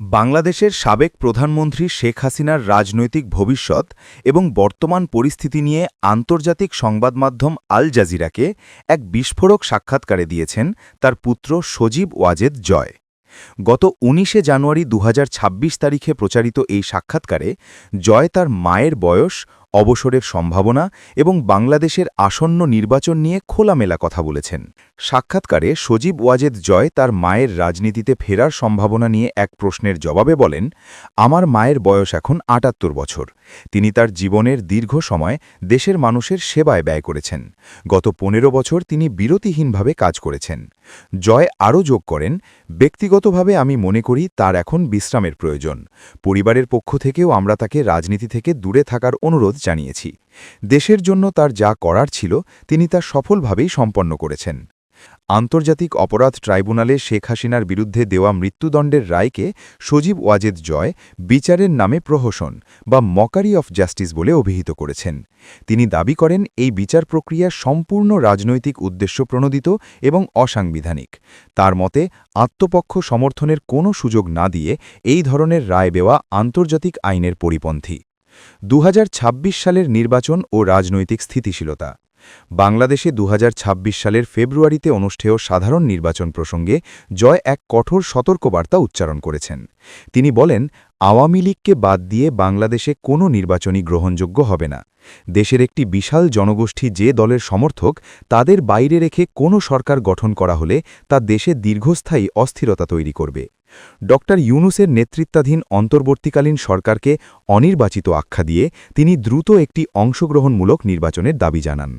বাংলাদেশের সাবেক প্রধানমন্ত্রী শেখ হাসিনার রাজনৈতিক ভবিষ্যৎ এবং বর্তমান পরিস্থিতি নিয়ে আন্তর্জাতিক সংবাদ মাধ্যম আল জাজিরাকে এক বিস্ফোরক সাক্ষাৎকারে দিয়েছেন তার পুত্র সজীব ওয়াজেদ জয়। গত উনিশে জানুয়ারি দু হাজার ছাব্বিশ তারিখে প্রচারিত এই সাক্ষাৎকারে জয় তার মায়ের বয়স অবসরের সম্ভাবনা এবং বাংলাদেশের আসন্ন নির্বাচন নিয়ে খোলামেলা কথা বলেছেন। সাক্ষাৎকারে সজীব ওয়াজেদ জয় তার মায়ের রাজনীতিতে ফেরার সম্ভাবনা নিয়ে এক প্রশ্নের জবাবে বলেন, আমার মায়ের বয়স এখন আটাত্তর বছর। তিনি তার জীবনের দীর্ঘ সময় দেশের মানুষের সেবায় ব্যয় করেছেন। গত পনেরো বছর তিনি বিরতিহীনভাবে কাজ করেছেন। জয় আরও যোগ করেন, ব্যক্তিগতভাবে আমি মনে করি তার এখন বিশ্রামের প্রয়োজন। পরিবারের পক্ষ থেকেও আমরা তাকে রাজনীতি থেকে দূরে থাকার অনুরোধ জানিয়েছি। দেশের জন্য তার যা করার ছিল, তিনি তা সফলভাবেই সম্পন্ন করেছেন। আন্তর্জাতিক অপরাধ ট্রাইব্যুনালে শেখ হাসিনার বিরুদ্ধে দেওয়া মৃত্যুদণ্ডের রায়কে সজীব ওয়াজেদ জয় বিচারের নামে প্রহসন বা মকারি অফ জাস্টিস বলে অভিহিত করেছেন। তিনি দাবি করেন, এই বিচার প্রক্রিয়া সম্পূর্ণ রাজনৈতিক উদ্দেশ্য প্রণোদিত এবং অসাংবিধানিক। তার মতে, আত্মপক্ষ সমর্থনের কোনো সুযোগ না দিয়ে এই ধরনের রায় দেওয়া আন্তর্জাতিক আইনের পরিপন্থী। দু হাজার ছাব্বিশ সালের নির্বাচন ও রাজনৈতিক স্থিতিশীলতা। বাংলাদেশে দু হাজার ছাব্বিশ সালের ফেব্রুয়ারিতে অনুষ্ঠেয় সাধারণ নির্বাচন প্রসঙ্গে জয় এক কঠোর সতর্কবার্তা উচ্চারণ করেছেন। তিনি বলেন, আওয়ামী লীগকে বাদ দিয়ে বাংলাদেশে কোনো নির্বাচনই গ্রহণযোগ্য হবে না। দেশের একটি বিশাল জনগোষ্ঠী যে দলের সমর্থক, তাদের বাইরে রেখে কোনো সরকার গঠন করা হলে তা দেশে দীর্ঘস্থায়ী অস্থিরতা তৈরি করবে। ড. ইউনুসের নেতৃত্বাধীন অন্তর্বর্তীকালীন সরকারকে অনির্বাচিত আখ্যা দিয়ে তিনি দ্রুত একটি অংশগ্রহণমূলক নির্বাচনের দাবি জানান।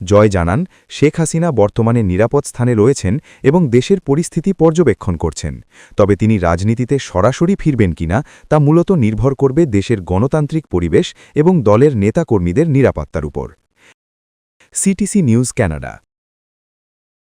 জয় জানান, শেখ হাসিনা বর্তমানে নিরাপদ স্থানে রয়েছেন এবং দেশের পরিস্থিতি পর্যবেক্ষণ করছেন। তবে তিনি রাজনীতিতে সরাসরি ফিরবেন কিনা তা মূলত নির্ভর করবে দেশের গণতান্ত্রিক পরিবেশ এবং দলের নেতাকর্মীদের নিরাপত্তার উপর। CTC news Canada